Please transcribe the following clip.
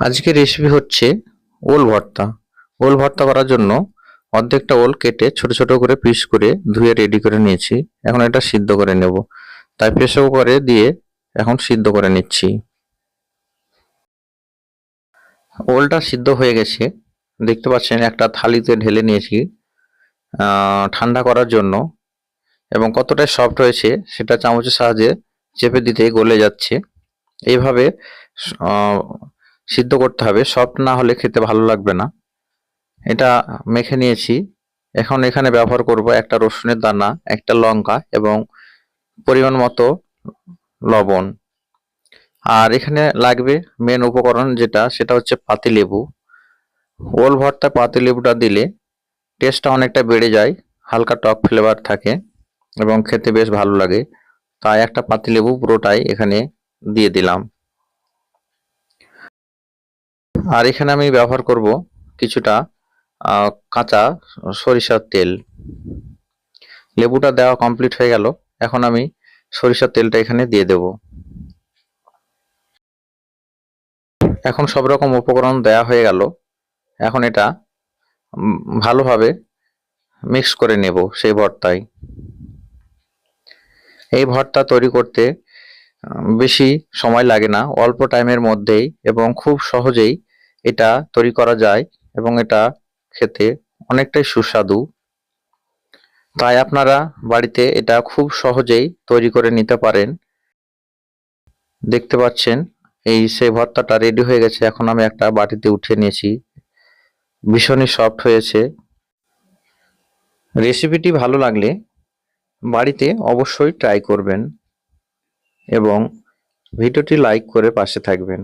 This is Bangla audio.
আজকে রেসিপি হচ্ছে ওল ভর্তা। ওল ভর্তা করার জন্য অর্ধেকটা ওল কেটে ছোট ছোট করে পিস করে ধুয়ে রেডি করে নিয়েছি। এখন এটা সিদ্ধ করে নেব। তাই প্রেসার কুকারে দিয়ে এখন সিদ্ধ করে নিচ্ছি। ওলটা সিদ্ধ হয়ে গেছে। দেখতে পাচ্ছেন, একটা থালিতে ঢেলে নিয়েছি ঠান্ডা করার জন্য। এবং কতটা সফট হয়েছে, সেটা চামচের সাহায্যে চেপে দিতে গলে যাচ্ছে। এইভাবে সিদ্ধ করতে হবে। সফট না হলে খেতে ভালো লাগবে না। এটা মেখে নিয়েছি। এখন এখানে ব্যবহার করব একটা রসুনের দানা, একটা লঙ্কা এবং পরিমাণ মতো লবণ। আর এখানে লাগবে মেন উপকরণ যেটা, সেটা হচ্ছে পাতিলেবু। ওল ভর্তা পাতিলেবুটা দিলে টেস্টটা অনেকটা বেড়ে যায়, হালকা টক ফ্লেভার থাকে এবং খেতে বেশ ভালো লাগে। তাই একটা পাতিলেবু পুরোটাই এখানে দিয়ে দিলাম। আর এখানে আমি ব্যবহার করব কিছুটা কাঁচা সরিষার তেল। লেবুটা দেওয়া কমপ্লিট হয়ে গেল। এখন আমি সরিষার তেলটা এখানে দিয়ে দেব। এখন সব রকম উপকরণ দেওয়া হয়ে গেল। এখন এটা ভালোভাবে মিক্স করে নেব সেই ভর্তায়। এই ভর্তা তৈরি করতে বেশি সময় লাগে না। অল্প টাইমের মধ্যেই এবং খুব সহজেই এটা তৈরি করা যায় এবং এটা খেতে অনেকটাই সুস্বাদু। তাই আপনারা বাড়িতে এটা খুব সহজেই তৈরি করে নিতে পারেন। দেখতে পাচ্ছেন, এই সেই ভর্তাটা রেডি হয়ে গেছে। এখন আমি একটা বাটিতে উঠিয়ে নিয়েছি। ভীষণই সফট হয়েছে। রেসিপিটি ভালো লাগলে বাড়িতে অবশ্যই ট্রাই করবেন এবং ভিডিওটি লাইক করে পাশে থাকবেন।